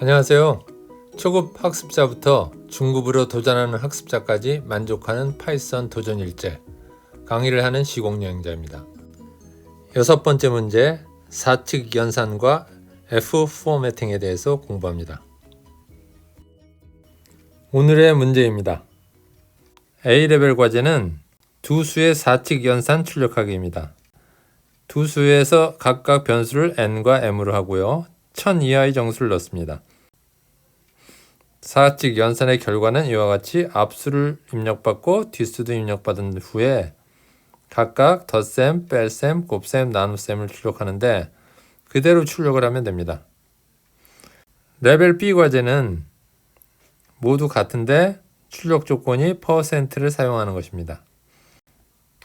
안녕하세요. 초급 학습자부터 중급으로 도전하는 학습자까지 만족하는 파이썬 도전 일제 강의를 하는 시공 여행자입니다. 여섯 번째 문제 사측 연산과 F 포매팅에 대해서 공부합니다. 오늘의 문제입니다. A레벨 과제는 두 수의 사측 연산 출력하기입니다. 두 수에서 각각 변수를 n과 m으로 하고요. 1000 이하의 정수를 넣습니다. 사측 연산의 결과는 이와 같이 앞수를 입력받고 뒷수도 입력받은 후에 각각 덧셈, 뺄셈, 곱셈, 나눗셈을 출력하는데 그대로 출력을 하면 됩니다. 레벨 B 과제는 모두 같은데 출력 조건이 퍼센트를 사용하는 것입니다.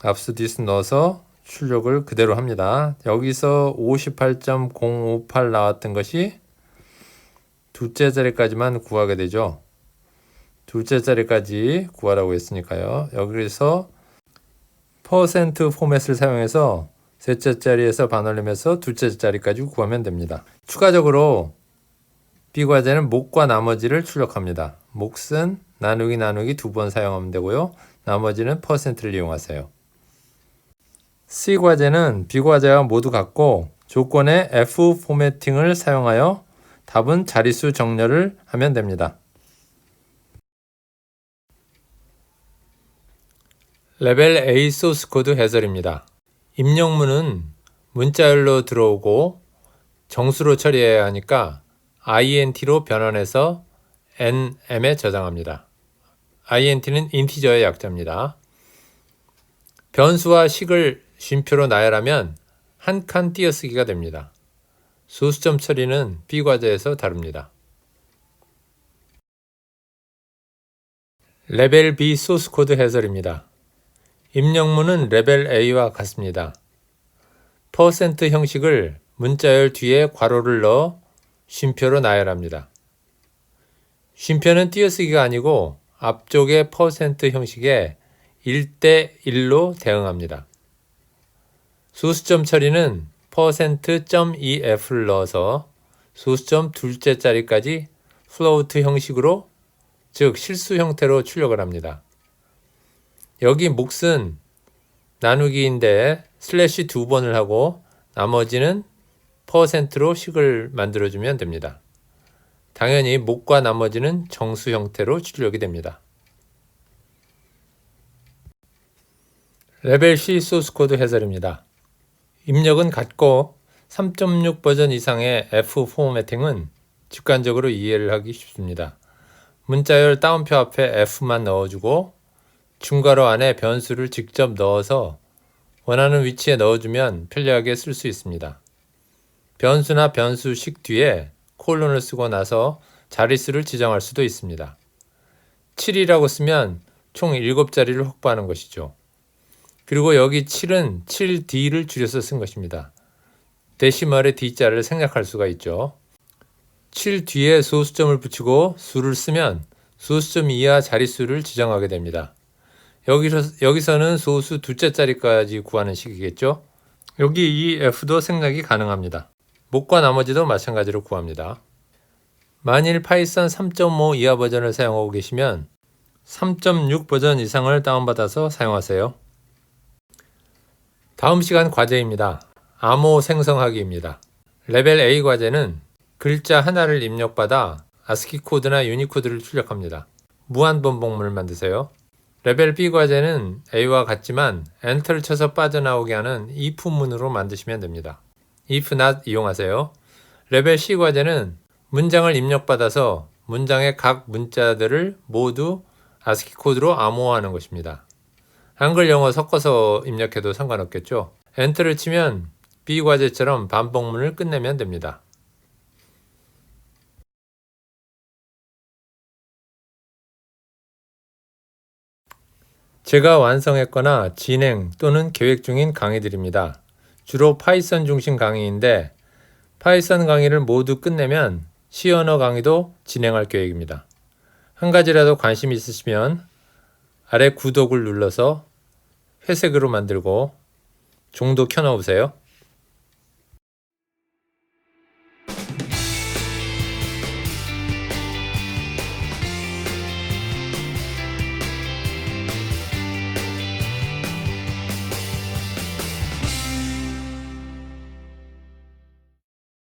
앞수 뒷수 넣어서 출력을 그대로 합니다. 여기서 58.058 나왔던 것이 둘째 자리까지만 구하게 되죠. 둘째 자리까지 구하라고 했으니까요. 여기서 퍼센트 포맷을 사용해서 셋째 자리에서 반올림해서 둘째 자리까지 구하면 됩니다. 추가적으로 B 과제는 목과 나머지를 출력합니다. 몫은 나누기 나누기 두 번 사용하면 되고요. 나머지는 퍼센트를 이용하세요. C 과제는 B 과제와 모두 같고 조건의 F 포매팅을 사용하여 답은 자릿수 정렬을 하면 됩니다. 레벨 A 소스 코드 해설입니다. 입력문은 문자열로 들어오고 정수로 처리해야 하니까 int로 변환해서 nm에 저장합니다. int는 인티저의 약자입니다. 변수와 식을 쉼표로 나열하면 한 칸 띄어쓰기가 됩니다. 소수점 처리는 B 과제에서 다룹니다. 레벨 B 소스 코드 해설입니다. 입력문은 레벨 A와 같습니다. 퍼센트 형식을 문자열 뒤에 괄호를 넣어 쉼표로 나열합니다. 쉼표는 띄어쓰기가 아니고 앞쪽의 퍼센트 형식에 1대 1로 대응합니다. 소수점 처리는 %.ef를 넣어서 소수점 둘째 자리까지 플로우트 형식으로 즉 실수 형태로 출력을 합니다. 여기 몫은 나누기인데 슬래시 두 번을 하고 나머지는 퍼센트로 식을 만들어주면 됩니다. 당연히 목과 나머지는 정수 형태로 출력이 됩니다. 레벨 C 소스 코드 해설입니다. 입력은 같고 3.6 버전 이상의 F 포매팅은 직관적으로 이해를 하기 쉽습니다. 문자열 따옴표 앞에 F만 넣어주고 중괄호 안에 변수를 직접 넣어서 원하는 위치에 넣어주면 편리하게 쓸 수 있습니다. 변수나 변수식 뒤에 콜론을 쓰고 나서 자릿수를 지정할 수도 있습니다. 7이라고 쓰면 총 7자리를 확보하는 것이죠. 그리고 여기 7은 7D를 줄여서 쓴 것입니다. 데시멀의 D자를 생략할 수가 있죠. 7 뒤에 소수점을 붙이고 수를 쓰면 소수점 이하 자릿수를 지정하게 됩니다. 여기서, 여기서는 소수 둘째 자리까지 구하는 식이겠죠. 여기 이 F도 생략이 가능합니다. 목과 나머지도 마찬가지로 구합니다. 만일 파이썬 3.5 이하 버전을 사용하고 계시면 3.6 버전 이상을 다운받아서 사용하세요. 다음 시간 과제입니다. 암호 생성하기입니다. 레벨 A 과제는 글자 하나를 입력받아 아스키 코드나 유니코드를 출력합니다. 무한 번복문을 만드세요. 레벨 B 과제는 A와 같지만 엔터를 쳐서 빠져나오게 하는 if 문으로 만드시면 됩니다. if not 이용하세요. 레벨 C 과제는 문장을 입력받아서 문장의 각 문자들을 모두 아스키 코드로 암호화하는 것입니다. 한글 영어 섞어서 입력해도 상관없겠죠. 엔터를 치면 B 과제처럼 반복문을 끝내면 됩니다. 제가 완성했거나 진행 또는 계획 중인 강의들입니다. 주로 파이썬 중심 강의인데 파이썬 강의를 모두 끝내면 C 언어 강의도 진행할 계획입니다. 한 가지라도 관심 있으시면 아래 구독을 눌러서 회색으로 만들고 종도 켜놓으세요.